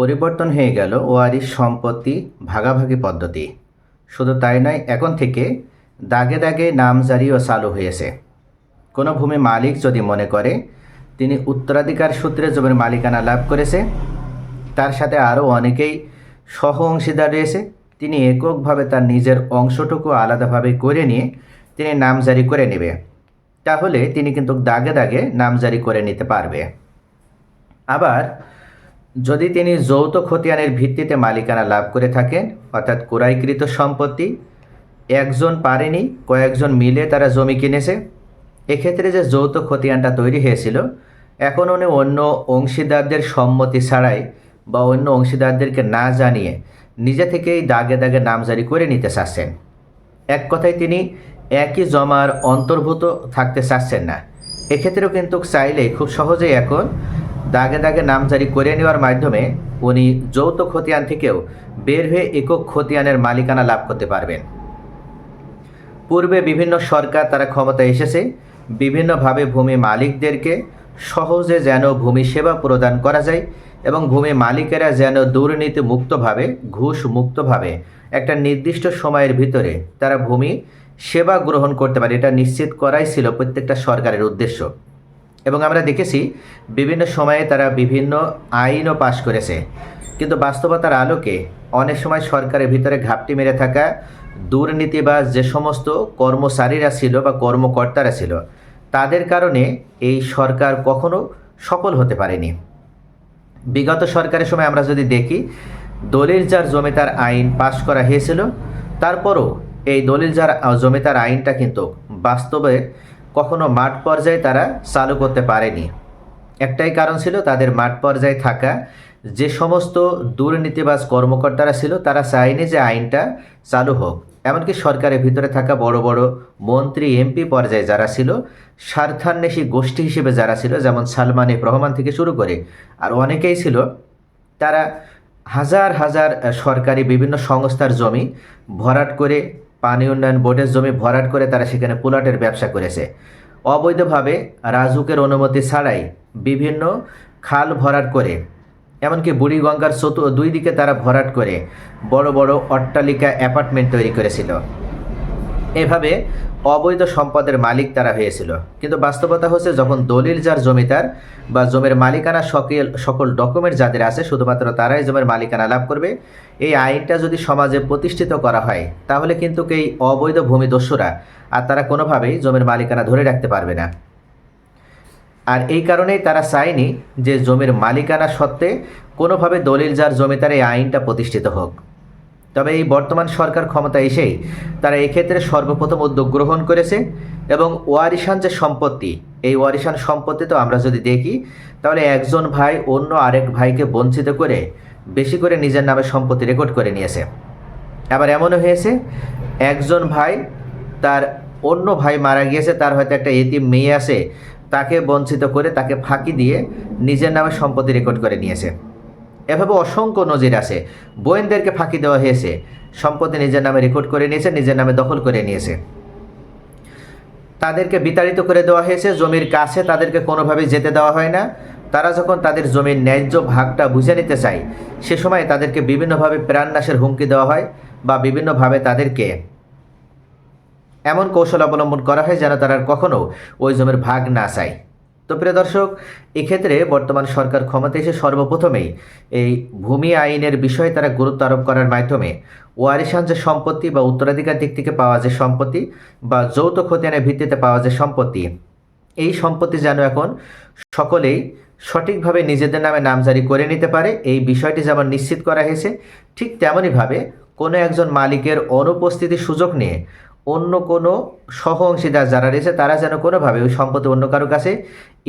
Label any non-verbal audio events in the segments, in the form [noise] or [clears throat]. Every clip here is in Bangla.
পরিবর্তন হয়ে গেল ওয়ারিশ সম্পত্তি ভাগাভাগি পদ্ধতি। শুধু তাই নয়, এখন থেকে দাগে দাগে নামজারিও চালু হয়েছে। কোনো ভূমি মালিক যদি মনে করে, তিনি উত্তরাধিকার সূত্রে জমির মালিকানা লাভ করেছে, তার সাথে আরও অনেকেই সহ অংশীদার রয়েছে, তিনি এককভাবে তার নিজের অংশটুকু আলাদাভাবে করে নিয়ে তিনি নামজারি করে নেবে, তাহলে তিনি কিন্তু দাগে দাগে নামজারি করে নিতে পারবে। আবার যদি তিনি যৌথ খতিয়ানের ভিত্তিতে মালিকানা লাভ করে থাকেন, অর্থাৎ ক্রয়কৃত সম্পত্তি, একজন পারেনি, কয়েকজন মিলে তারা জমি কিনেছে। এক্ষেত্রে যে যৌথ খতিয়ানটা তৈরি হয়েছিল, এখন উনি অন্য অংশীদারদের সম্মতি ছাড়াই বা অন্য অংশীদারদেরকে না জানিয়ে নিজে থেকেই দাগে দাগে নামজারি করে নিতে চাচ্ছেন। এক কথায় তিনি একই জমার অন্তর্ভুক্ত থাকতে চাচ্ছেন না। এক্ষেত্রেও কিন্তু চাইলে খুব সহজেই এখন দাগে দাগে নামজারি করে নেওয়ার মাধ্যমে উনি যৌথ খতিয়ান থেকেও বের হয়ে একক খতিয়ানের মালিকানা লাভ করতে পারবেন। পূর্বে বিভিন্ন সরকার তারা ক্ষমতায় এসেছে, বিভিন্নভাবে ভূমি মালিকদেরকে সহজে যেন ভূমি সেবা প্রদান করা যায় এবং ভূমি মালিকেরা যেন দুর্নীতি মুক্তভাবে ঘুষ মুক্তভাবে একটা নির্দিষ্ট সময়ের ভিতরে তারা ভূমি সেবা গ্রহণ করতে পারে, এটা নিশ্চিত করাই ছিল প্রত্যেকটা সরকারের উদ্দেশ্য। এবং আমরা দেখেছি বিভিন্ন সময়ে তারা বিভিন্ন আইনও পাশ করেছে। কিন্তু বাস্তবতার আলোকে অনেক সময় সরকারের ভিতরে ঘাপটি মেরে থাকা দুর্নীতিবাজ যে সমস্ত কর্মচারীরা ছিল বা কর্মকর্তারা ছিল, তাদের কারণে এই সরকার কখনো সফল হতে পারেনি। বিগত সরকারের সময় আমরা যদি দেখি, দলিল যার জমিতার আইন পাশ করা হয়েছিল, তারপরও এই দলিল যার জমিতার আইনটা কিন্তু বাস্তবে কখনো মাঠ পর্যায়ে তারা চালু করতে পারেনি। একটাই কারণ ছিল তাদের মাঠ পর্যায়ে থাকা যে সমস্ত দুর্নীতিবাজ কর্মকর্তারা ছিল, তারা চায়নি যে আইনটা চালু হোক। এমনকি সরকারের ভিতরে থাকা বড় বড় মন্ত্রী, এমপি পর্যায়ে যারা ছিল, স্বার্থান্বেষী গোষ্ঠী হিসেবে যারা ছিল, যেমন সালমান রহমান থেকে শুরু করে আর অনেকেই ছিল, তারা হাজার হাজার সরকারি বিভিন্ন সংস্থার জমি ভরাট করে পানি উন্নয়ন বোর্ডের জমি ভরাট করে তারা সেখানে পোলাটের ব্যবসা করেছে। অবৈধভাবে রাজুকের অনুমতি ছাড়াই বিভিন্ন খাল ভরাট করে, এমনকি বুড়িগঙ্গার চতু, দুই দিকে তারা ভরাট করে বড় বড় অট্টালিকা, অ্যাপার্টমেন্ট তৈরি করেছিল। এভাবে অবৈধ সম্পদের মালিক তারা হয়েছিল। কিন্তু বাস্তবতা হচ্ছে, যখন দলিল যার জমিদার বা জমির মালিকানা সকল সকল ডকুমেন্ট যাদের আছে, শুধুমাত্র তারাই জমির মালিকানা লাভ করবে, এই আইনটা যদি সমাজে প্রতিষ্ঠিত করা হয়, তাহলে কিন্তু এই অবৈধ ভূমি দস্যুরা আর তারা কোনোভাবেই জমির মালিকানা ধরে রাখতে পারবে না। আর এই কারণেই তারা চায়নি যে জমির মালিকানা সত্ত্বে কোনোভাবে দলিল যার জমিদার এই আইনটা প্রতিষ্ঠিত হোক। তবে এই বর্তমান সরকার ক্ষমতা এসেই তারা এক্ষেত্রে সর্বপ্রথম উদ্যোগ গ্রহণ করেছে এবং ওয়ারিশান যে সম্পত্তি, এই ওয়ারিশান সম্পত্তি তো আমরা যদি দেখি, তাহলে একজন ভাই অন্য আরেক ভাইকে বঞ্চিত করে বেশি করে নিজের নামে সম্পত্তি রেকর্ড করে নিয়েছে। আবার এমনও হয়েছে, একজন ভাই তার অন্য ভাই মারা গিয়েছে, তার হয়তো একটা এতিম মেয়ে আছে, তাকে বঞ্চিত করে তাকে ফাঁকি দিয়ে নিজের নামে সম্পত্তি রেকর্ড করে নিয়েছে। এভাবে অসংখ্য নজির আছে। বোয়েনদেরকে ফাঁকি দেওয়া হয়েছে। সম্পত্তি নিজের নামে রেকর্ড করে নিয়েছে, নিজের নামে দখল করে নিয়েছে। তাদেরকে বিতাড়িত করে দেওয়া হয়েছে, জমির কাছে তাদেরকে কোনোভাবেই যেতে দেওয়া হয় না। তারা যখন তাদের জমির ন্যায্য ভাগটা বুঝে নিতে চায়, সে সময় তাদেরকে বিভিন্নভাবে প্রাণনাশের হুমকি দেওয়া হয় বা বিভিন্নভাবে তাদেরকে এমন কৌশল অবলম্বন করা হয় যেন তারা আর কখনো ওই জমির ভাগ না চায়। তো প্রিয় দর্শক, এক্ষেত্রে বর্তমান সরকার ক্ষমতা এসে সর্বপ্রথমেই এই ভূমি আইনের বিষয়ে তারা গুরুত্ব আরোপ করার মাধ্যমে ওয়ারিসান যে সম্পত্তি বা উত্তরাধিকার দিক থেকে পাওয়া যে সম্পত্তি বা যৌথ খতিয়ানের ভিত্তিতে পাওয়া যে সম্পত্তি, এই সম্পত্তি যেন এখন সকলেই সঠিকভাবে নিজেদের নামে নামজারি করে নিতে পারে, এই বিষয়টি যেমন নিশ্চিত করা হয়েছে, ঠিক তেমনইভাবে কোনো একজন মালিকের অনুপস্থিতির সুযোগ নিয়ে অন্য কোনো সহ অংশীদার যারা রয়েছে, তারা যেন কোনোভাবে ওই সম্পত্তি অন্য কারও কাছে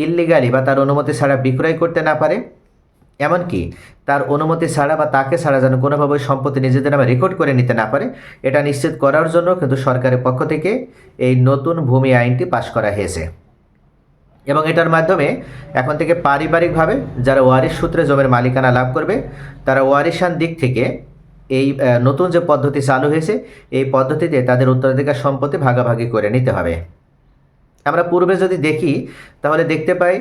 ইল্লিগালি বা তার অনুমতি ছাড়া বিক্রয় করতে না পারে। এমনকি তার অনুমতি ছাড়া বা তাকে ছাড়া যেন কোনোভাবে ওই সম্পত্তি নিজেদের নামে রেকর্ড করে নিতে না পারে, এটা নিশ্চিত করার জন্য কিন্তু সরকারের পক্ষ থেকে এই নতুন ভূমি আইনটি পাশ করা হয়েছে। এবং এটার মাধ্যমে এখন থেকে পারিবারিকভাবে যারা ওয়ারিশ সূত্রে জমির মালিকানা লাভ করবে, তারা ওয়ারিশান দিক থেকে এই নতুন যে পদ্ধতি চালু হয়েছে, এই পদ্ধতিতে তাদের উত্তরাধিকার সম্পত্তি ভাগাভাগি করে নিতে হবে। আমরা পূর্বে যদি দেখি, তাহলে দেখতে পাই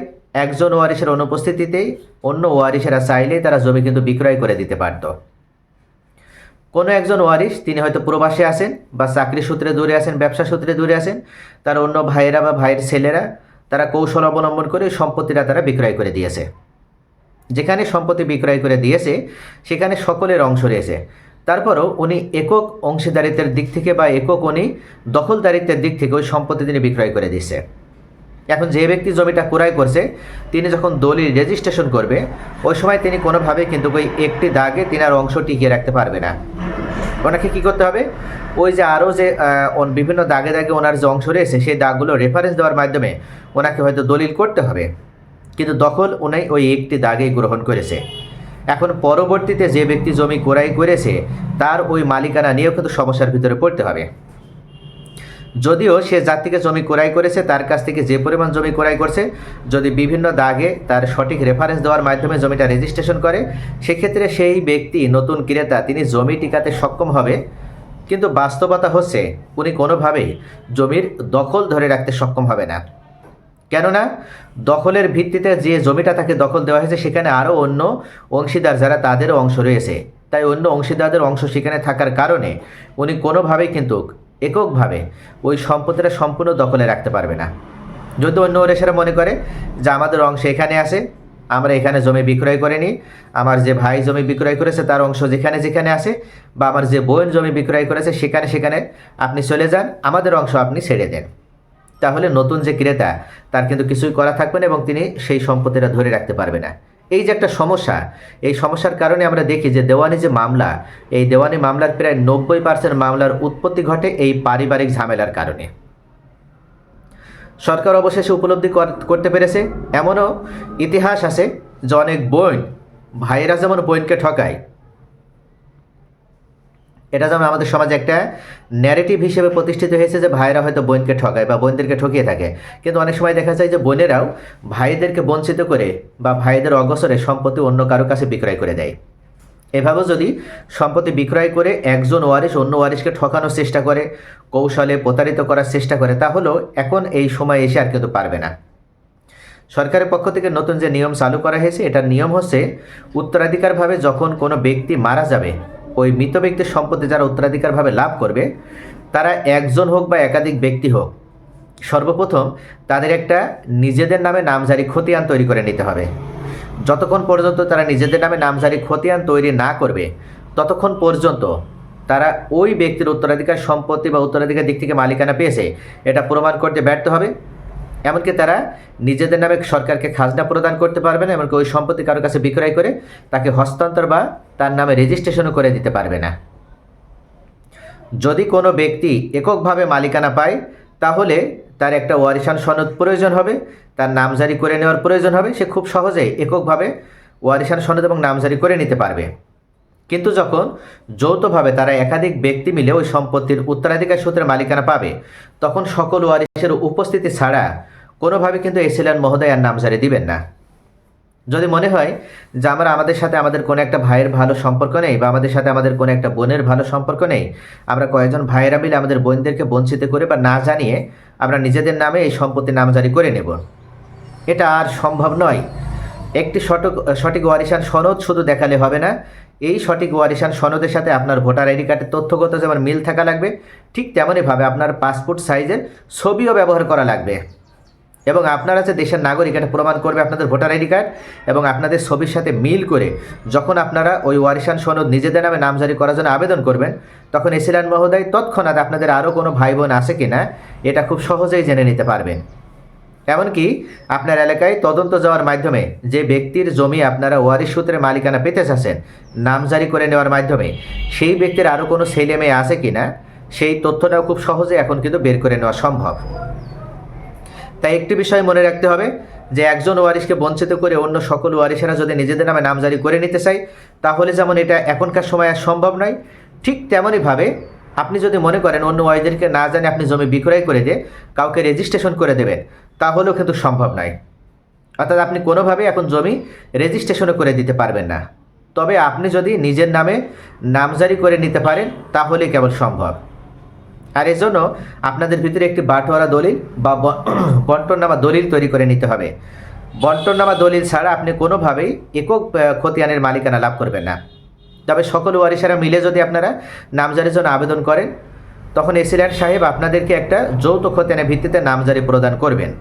একজন ওয়ারিশের অনুপস্থিতিতেই অন্য ওয়ারিশেরা চাইলেই তারা জমি কিন্তু বিক্রয় করে দিতে পারত কোনো একজন ওয়ারিশ তিনি হয়তো প্রবাসে আছেন বা চাকরি সূত্রে দূরে আছেন, ব্যবসা সূত্রে দূরে আছেন, তার অন্য ভাইয়েরা বা ভাইয়ের ছেলেরা তারা কৌশল অবলম্বন করে সম্পত্তিটা তারা বিক্রয় করে দিয়েছে। যেখানে সম্পত্তি বিক্রয় করে দিয়েছে, সেখানে সকলের অংশ রয়েছে। তারপরও উনি একক অংশীদারিত্বের দিক থেকে বা একক উনি দখলদারিত্বের দিক থেকে ওই সম্পত্তি তিনি বিক্রয় করে দিয়েছে। এখন যে ব্যক্তি জমিটা ক্রয় করছে, তিনি যখন দলিল রেজিস্ট্রেশন করবে, ওই সময় তিনি কোনোভাবে কিন্তু ওই একটি দাগে তিনি আর অংশ টিকিয়ে রাখতে পারবে না। ওনাকে কী করতে হবে? ওই যে আরও যে বিভিন্ন দাগে দাগে ওনার যে অংশ রয়েছে, সেই দাগগুলো রেফারেন্স দেওয়ার মাধ্যমে ওনাকে হয়তো দলিল করতে হবে। কিন্তু দখল উনি ওই একটি দাগেই গ্রহণ করেছে। এখন পরবর্তীতে যে ব্যক্তি জমি ক্রয় করেছে, তার ওই মালিকানা নিয়েও কিন্তু সমস্যার ভিতরে পড়তে হবে। যদিও সে যার থেকে জমি ক্রয় করেছে, তার কাছ থেকে যে পরিমাণ জমি ক্রয় করছে, যদি বিভিন্ন দাগে তার সঠিক রেফারেন্স দেওয়ার মাধ্যমে জমিটা রেজিস্ট্রেশন করে, সেক্ষেত্রে সেই ব্যক্তি নতুন ক্রেতা, তিনি জমি টিকাতে সক্ষম হবে। কিন্তু বাস্তবতা হচ্ছে, উনি কোনোভাবেই জমির দখল ধরে রাখতে সক্ষম হবে না। কেননা দখলের ভিত্তিতে যে জমিটা তাকে দখল দেওয়া হয়েছে, সেখানে আরও অন্য অংশীদার যারা তাদেরও অংশ রয়েছে। তাই অন্য অংশীদারদের অংশ সেখানে থাকার কারণে উনি কোনোভাবেই কিন্তু এককভাবে ওই সম্পত্তিটা সম্পূর্ণ দখলে রাখতে পারবে না। যদি অন্য ওরেসেরা মনে করে যে আমাদের অংশ এখানে আছে, আমরা এখানে জমি বিক্রয় করে নিই, আমার যে ভাই জমি বিক্রয় করেছে তার অংশ যেখানে যেখানে আছে, বা আমার যে বোন জমি বিক্রয় করেছে সেখানে সেখানে আপনি চলে যান, আমাদের অংশ আপনি ছেড়ে দেন। তাহলে নতুন যে ক্রেতা, তার কিন্তু কিছুই করা থাকবে না এবং তিনি সেই সম্পত্তিটা ধরে রাখতে পারবে না। এই যে একটা সমস্যা, এই সমস্যার কারণে আমরা দেখি যে দেওয়ানি যে মামলা, এই দেওয়ানি মামলার প্রায় নব্বই পার্সেন্ট মামলার উৎপত্তি ঘটে এই পারিবারিক ঝামেলার কারণে। সরকার অবশেষে উপলব্ধি কর- করতে পেরেছে। এমনও ইতিহাস আছে যে অনেক বোন ভাইয়েরা যেমন বোনকে ঠকায় এটা যেমন আমাদের সমাজে একটা ন্যারেটিভ হিসেবে প্রতিষ্ঠিত হয়েছে যে ভাইয়েরা হয়তো বোনকে ঠকায় বা বোনদেরকে ঠকিয়ে থাকে। কিন্তু অনেক সময় দেখা যায় যে বোনেরাও ভাইদেরকে বঞ্চিত করে বা ভাইদের অগসরে সম্পত্তি অন্য কারও কাছে বিক্রয় করে দেয়। এভাবেও যদি সম্পত্তি বিক্রয় করে একজন ওয়ারিশ অন্য ওয়ারিশকে ঠকানোর চেষ্টা করে, কৌশলে প্রতারিত করার চেষ্টা করে, তাহলেও এখন এই সময় এসে আর কিন্তু পারবে না। সরকারের পক্ষ থেকে নতুন যে নিয়ম চালু করা হয়েছে, এটার নিয়ম হচ্ছে উত্তরাধিকারভাবে যখন কোনো ব্যক্তি মারা যাবে ওই মৃত ব্যক্তির সম্পত্তি যারা উত্তরাধিকারভাবে লাভ করবে, তারা একজন হোক বা একাধিক ব্যক্তি হোক, সর্বপ্রথম তাদের একটা নিজেদের নামে নামজারি খতিয়ান তৈরি করে নিতে হবে। যতক্ষণ পর্যন্ত তারা নিজেদের নামে নামজারি খতিয়ান তৈরি না করবে, ততক্ষণ পর্যন্ত তারা ওই ব্যক্তির উত্তরাধিকার সম্পত্তি বা উত্তরাধিকার দিক থেকে মালিকানা পেয়েছে, এটা প্রমাণ করতে ব্যর্থ হবে। এমনকি তারা নিজেদের নামে সরকারকে খাজনা প্রদান করতে পারবে না, এমনকি ওই সম্পত্তি কারোর কাছে বিক্রয় করে তাকে হস্তান্তর বা তার নামে রেজিস্ট্রেশনও করে দিতে পারবে না। যদি কোনো ব্যক্তি এককভাবে মালিকানা পায়, তাহলে তার একটা ওয়ারিশান সনদ প্রয়োজন হবে, তার নামজারি করে নেওয়ার প্রয়োজন হবে। সে খুব সহজেই এককভাবে ওয়ারিশান সনদ এবং নামজারি করে নিতে পারবে। কিন্তু যখন যৌথভাবে তারা একাধিক ব্যক্তি মিলে ওই সম্পত্তির উত্তরাধিকার সূত্রে মালিকানা পাবে, তখন সকল ওয়ারিশের উপস্থিতি ছাড়া কোনোভাবে কিন্তু এসিলান মহোদয় আর নামজারি দিবেন না। যদি মনে হয় যে আমরা আমাদের সাথে আমাদের কোনো একটা ভাইয়ের ভালো সম্পর্ক নেই বা আমাদের সাথে আমাদের কোনো একটা বোনের ভালো সম্পর্ক নেই, আমরা কয়েকজন ভাইয়েরা মিলে আমাদের বোনদেরকে বঞ্চিত করে বা না জানিয়ে আমরা নিজেদের নামে এই সম্পত্তি নামজারি করে নেব। এটা আর সম্ভব নয়। একটি সঠিক সঠিক ওয়ারিশান সনদ শুধু দেখালে হবে না এই সঠিক ওয়ারিশান সনদের সাথে আপনার ভোটার আইডি কার্ডের তথ্যগত যেমন মিল থাকা লাগবে, ঠিক তেমনইভাবে আপনার পাসপোর্ট সাইজের ছবিও ব্যবহার করা লাগবে। এবং আপনারা যে দেশের নাগরিক, এটা প্রমাণ করবে আপনাদের ভোটার আইডি কার্ড এবং আপনাদের ছবির সাথে মিল করে যখন আপনারা ওই ওয়ারিশান সনদ নিজেদের নামে নামজারি করার জন্য আবেদন করবেন, তখন এসিলান মহোদয় তৎক্ষণাৎ আপনাদের আরও কোনো ভাই বোন আছে কি না এটা খুব সহজেই জেনে নিতে পারবেন। এমনকি আপনার এলাকায় তদন্ত যাওয়ার মাধ্যমে যে ব্যক্তির জমি আপনারা ওয়ারিশ সূত্রে মালিকানা পেতে চাচ্ছেন নামজারি করে নেওয়ার মাধ্যমে, সেই ব্যক্তির আরও কোনো ছেলে মেয়ে আছে কি না সেই তথ্যটাও খুব সহজে এখন কিন্তু বের করে নেওয়া সম্ভব। তাই একটি বিষয় মনে রাখতে হবে যে একজন ওয়ারিশকে বঞ্চিত করে অন্য সকল ওয়ারিশেরা যদি নিজেদের নামে নামজারি করে নিতে চায়, তাহলে যেমন এটা এখনকার সময় আর সম্ভব নয়, ঠিক তেমনইভাবে আপনি যদি মনে করেন অন্য ওয়ারিদেরকে না জানে আপনি জমি বিক্রয় করে দিয়ে কাউকে রেজিস্ট্রেশন করে দেবেন তাহলেও কিন্তু সম্ভব নয়। অর্থাৎ আপনি কোনোভাবেই এখন জমি রেজিস্ট্রেশনও করে দিতে পারবেন না। তবে আপনি যদি নিজের নামে নামজারি করে নিতে পারেন তাহলে কেবল সম্ভব। আর এজন্য আপনাদের ভিতরে একটি বাটোয়ারা দলিল বা ব- [clears throat] বন্টননামা দলিল তৈরি করে নিতে হবে। বন্টননামা দলিল ছাড়া আপনি কোনোভাবেই একক খতিয়ানের মালিকানা লাভ করবেন না। তবে সকল ওয়ারিসারা মিলে যদি আপনারা নামজারির জন্য আবেদন করেন, তখন এসিল্যান্ড সাহেব আপনাদেরকে একটা যৌথ খতিয়ানের ভিত্তিতে নামজারি প্রদান করবেন।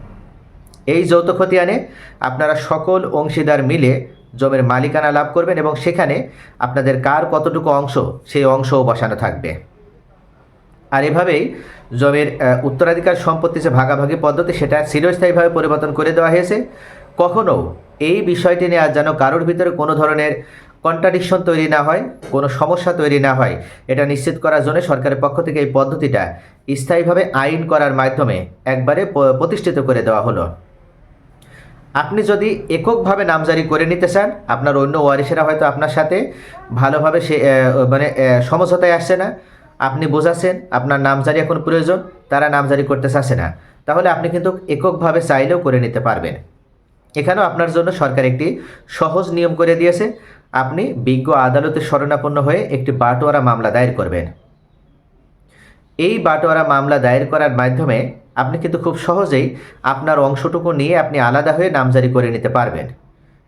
এই যৌথ খতিয়ানে আপনারা সকল অংশীদার মিলে জমির মালিকানা লাভ করবেন এবং সেখানে আপনাদের কার কতটুকু অংশ, সেই অংশও বসানো থাকবে। আর এভাবেই জমির উত্তরাধিকার সম্পত্তি যে ভাগাভাগি পদ্ধতি, সেটা চিরস্থায়ীভাবে পরিবর্তন করে দেওয়া হয়েছে। কখনও এই বিষয়টি নিয়ে আর যেন কারোর ভিতরে কোনো ধরনের কন্ট্রাডিকশন তৈরি না হয়, কোনো সমস্যা তৈরি না হয়, এটা নিশ্চিত করার জন্য সরকারের পক্ষ থেকে এই পদ্ধতিটা স্থায়ীভাবে আইন করার মাধ্যমে একবারে প্রতিষ্ঠিত করে দেওয়া হলো। আপনি যদি এককভাবে নামজারি করে নিতে চান, আপনার অন্য ওয়ারিসেরা হয়তো আপনার সাথে ভালোভাবে সে মানে সমঝোতায় আসছে না। আপনি বোঝাচ্ছেন, আপনার নামজারি এখন প্রয়োজন, তারা নামজারি করতে চাচ্ছে না। তাহলে আপনি কিন্তু এককভাবে চাইলেও করে নিতে পারবেন। এখানেও আপনার জন্য সরকার একটি সহজ নিয়ম করে দিয়েছে। আপনি বিজ্ঞ আদালতে শরণাপন্ন হয়ে একটি বাটোয়ারা মামলা দায়ের করবেন। এই বাটোয়ারা মামলা দায়ের করার মাধ্যমে আপনি কিন্তু খুব সহজেই আপনার অংশটুকু নিয়ে আপনি আলাদা হয়ে নামজারি করে নিতে পারবেন।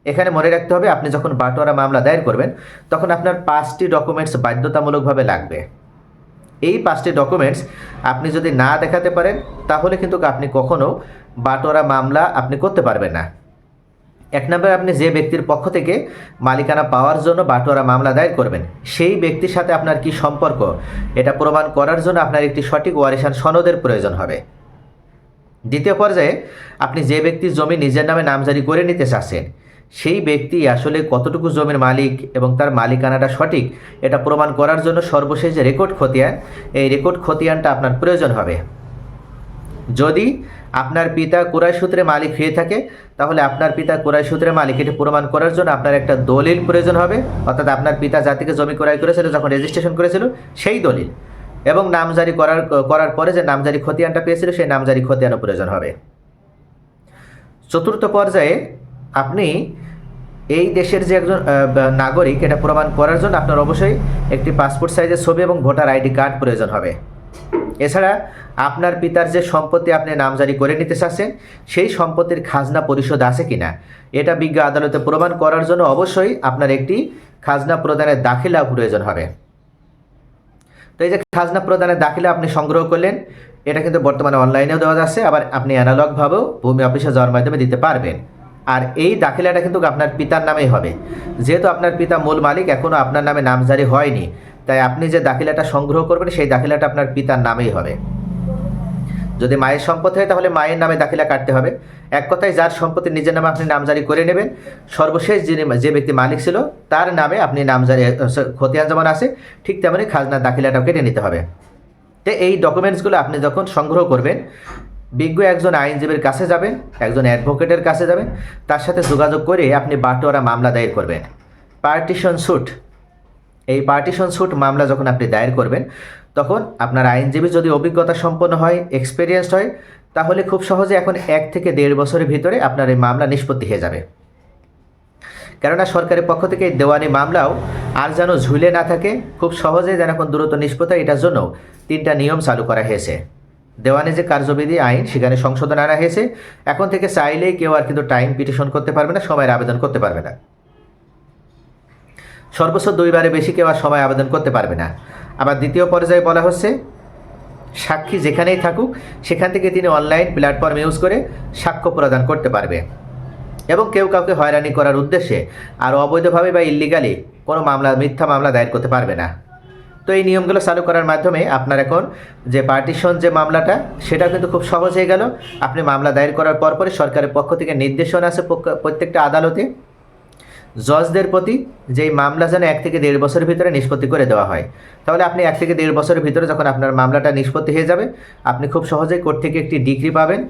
এখানে মনে রাখতে হবে, আপনি যখন বাটোয়ারা মামলা দায়ের করবেন, তখন আপনার পাঁচটি ডকুমেন্টস বাধ্যতামূলকভাবে লাগবে। এই পাঁচটি ডকুমেন্টস আপনি যদি না দেখাতে পারেন, তাহলে কিন্তু আপনি কখনো বাটোয়ারা মামলা আপনি করতে পারবেন না। এক নম্বরে, আপনি যে ব্যক্তির পক্ষ থেকে মালিকানা পাওয়ার জন্য বাটোয়ারা মামলা দায়ের করবেন, সেই ব্যক্তির সাথে আপনার কি সম্পর্ক? এটা প্রমাণ করার জন্য আপনার একটি সঠিক ওয়ারিশান সনদের প্রয়োজন হবে। দ্বিতীয় পর্যায়ে আপনি যে ব্যক্তির জমি নিজের নামে নামজারি করে নিতে চাচ্ছেন, সেই ব্যক্তি আসলে কতটুকু জমির মালিক এবং তার মালিকানাটা সঠিক, এটা প্রমাণ করার জন্য সর্বশেষ যে রেকর্ড খতিয়ান, এই রেকর্ড খতিয়ানটা আপনার প্রয়োজন হবে। যদি আপনার পিতা কোরআই সূত্রে মালিক হয়ে থাকে, তাহলে আপনার পিতা কোরআই সূত্রে মালিক, এটি প্রমাণ করার জন্য আপনার একটা দলিল প্রয়োজন হবে। অর্থাৎ আপনার পিতা জাতিকে জমি ক্রয় করেছিল, যখন রেজিস্ট্রেশন করেছিল, সেই দলিল। এবং নামজারি করার করার পরে যে নামজারি খতিয়ানটা পেয়েছিল, সেই নামজারি খতিয়ানও প্রয়োজন হবে। চতুর্থ পর্যায়ে আপনি এই দেশের যে একজন নাগরিক, এটা প্রমাণ করার জন্য আপনার অবশ্যই একটি পাসপোর্ট সাইজের ছবি এবং ভোটার আইডি কার্ড প্রয়োজন হবে। এছাড়া আপনার পিতার যে সম্পত্তি আপনি নামজারি করে নিতে চাচ্ছেন, সেই সম্পত্তির খাজনা পরিশোধ আছে কিনা, এটা বিজ্ঞ আদালতে প্রমাণ করার জন্য অবশ্যই আপনার একটি খাজনা প্রদানের দাখিলা প্রয়োজন হবে। তো এই যে খাজনা প্রদানের দাখিলা আপনি সংগ্রহ করলেন, এটা কিন্তু বর্তমানে অনলাইনেও দেওয়া যাচ্ছে, আবার আপনি অ্যানালগভাবেও ভূমি অফিসে যাওয়ার মাধ্যমে দিতে পারবেন। আর এই দাখিলাটা কিন্তু আপনার পিতার নামেই হবে। যেহেতু আপনার পিতা মূল মালিক এখনও আপনার নামে নামজারি হয়নি, তাই আপনি যে দাখিলাটা সংগ্রহ করবেন, সেই দাখিলাটা আপনার পিতার নামেই হবে। যদি মায়ের সম্পত্তি হয় তাহলে মায়ের নামে দাখিলা কাটতে হবে। এক কথায় যার সম্পত্তি নিজের নামে আপনি নামজারি করে নেবেন, সর্বশেষ যিনি যে ব্যক্তি মালিক ছিল, তার নামে আপনি নামজারি খতিয়ান যেমন আছে, ঠিক তেমনই খাজনার দাখিলাটাও কেটে নিতে হবে। তো এই ডকুমেন্টসগুলো আপনি যখন সংগ্রহ করবেন, বিজ্ঞ একজন আইনজীবীর কাছে যাবেন, একজন অ্যাডভোকেটের কাছে যাবেন, তার সাথে যোগাযোগ করে আপনি বাটোয়ারা মামলা দায়ের করবেন। পার্টিশন স্যুট এই পার্টিশন স্যুট মামলা যখন আপনি দায়ের করবেন তখন আপনার আইনজীবী যদি অভিজ্ঞতা সম্পন্ন হয় এক্সপিরিয়েন্সড হয়, তাহলে খুব সহজে এখন এক থেকে দেড় বছরের ভিতরে আপনার এই মামলা নিষ্পত্তি হয়ে যাবে। কেননা সরকারের পক্ষ থেকে এই দেওয়ানি মামলাও আর যেন ঝুলে না থাকে, খুব সহজে যেন এখন দ্রুত নিষ্পত্তি এটার জন্য তিনটা নিয়ম চালু করা হয়েছে। দেওয়ানি যে কার্যবিধি আইন, সেখানে সংশোধন আনা হয়েছে। এখন থেকে চাইলেই কেউ আর কিন্তু টাইম পিটিশন করতে পারবে না, সময়ের আবেদন করতে পারবে না। সর্বোচ্চ দুইবারে বেশি কেউ আর সময় আবেদন করতে পারবে না। আবার দ্বিতীয় পর্যায়ে বলা হচ্ছে, সাক্ষী যেখানেই থাকুক, সেখান থেকে তিনি অনলাইন প্ল্যাটফর্ম ইউজ করে সাক্ষ্য প্রদান করতে পারবে। এবং কেউ কাউকে হয়রানি করার উদ্দেশ্যে আর অবৈধভাবে বা ইল্লিগালি কোনো মামলা, মিথ্যা মামলা দায়ের করতে পারবে না। তো এই নিয়মগুলো চালু করার মাধ্যমে আপনার এখন যে পার্টিশন যে মামলাটা সেটা কিন্তু খুব সহজ হয়ে গেল। আপনি মামলা দায়ের করার পরপরই সরকারের পক্ষ থেকে নির্দেশনা আছে প্রত্যেকটা আদালতে। জজদের প্রতি যে মামলা যেন এক থেকে দেড় বছরের ভিতরে নিষ্পত্তি করে দেওয়া হয়। তাহলে আপনি এক থেকে দেড় বছরের ভিতরে যখন আপনার মামলাটা নিষ্পত্তি হয়ে যাবে, আপনি খুব সহজেই কোর্ট থেকে একটি ডিগ্রি পাবেন।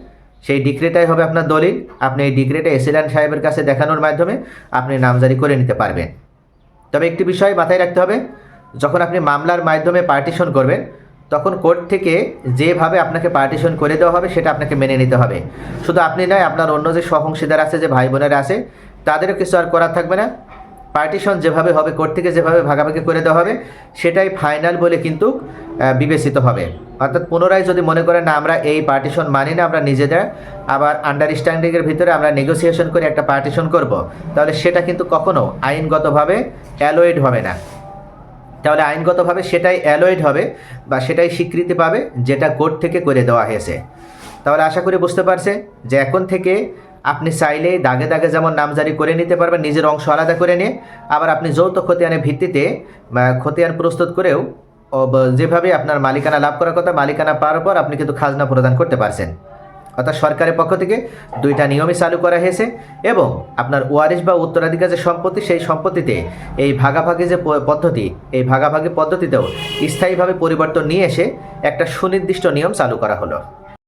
সেই ডিগ্রিটাই হবে আপনার দলিল। আপনি এই ডিগ্রিটা এসিল্যান্ড সাহেবের কাছে দেখানোর মাধ্যমে আপনি নামজারি করে নিতে পারবেন। তবে একটি বিষয় মাথায় রাখতে হবে, যখন আপনি মামলার মাধ্যমে পার্টিশন করবেন, তখন কোর্ট থেকে যেভাবে আপনাকে পার্টিশন করে দেওয়া হবে, সেটা আপনাকে মেনে নিতে হবে। শুধু আপনি নয়, আপনার অন্য যে সহংশীদার আছে, যে ভাই বোনেরা আছে তাদেরও কিছু আর করার থাকবে না। পার্টিশন যেভাবে হবে কোর্ট থেকে যেভাবে ভাগাভাগি করে দেওয়া হবে, সেটাই ফাইনাল বলে কিন্তু বিবেচিত হবে। অর্থাৎ পুনরায় যদি মনে করেন, না, আমরা এই পার্টিশন মানি না, আমরা নিজেদের, আবার আন্ডারস্ট্যান্ডিংয়ের ভিতরে আমরা নেগোসিয়েশন করে একটা পার্টিশন করব, তাহলে সেটা কিন্তু কখনো আইনগতভাবে অ্যালোয়েড হবে না। তাহলে আইনগতভাবে সেটাই অ্যালোয়েড হবে, বা সেটাই স্বীকৃতি পাবে, যেটা কোর্ট থেকে করে দেওয়া হয়েছে। তাহলে আশা করি বুঝতে পারছে যে এখন থেকে আপনি চাইলেই দাগে দাগে যেমন নামজারি করে নিতে পারবেন, নিজের অংশ আলাদা করে নিয়ে। আবার আপনি যৌথ খতিয়ানের ভিত্তিতে খতিয়ান প্রস্তুত করেও যেভাবে আপনার মালিকানা লাভ করার কথা, মালিকানা পাওয়ার পর আপনি কিন্তু খাজনা প্রদান করতে পারছেন। অর্থাৎ সরকারের পক্ষ থেকে দুইটা নিয়মই চালু করা হয়েছে এবং আপনার ওয়ারিশ বা উত্তরাধিকার যে সম্পত্তি, সেই সম্পত্তিতে এই ভাগাভাগি যে পদ্ধতি, এই ভাগাভাগি পদ্ধতিতেও স্থায়ীভাবে পরিবর্তন নিয়ে এসে একটা সুনির্দিষ্ট নিয়ম চালু করা হলো।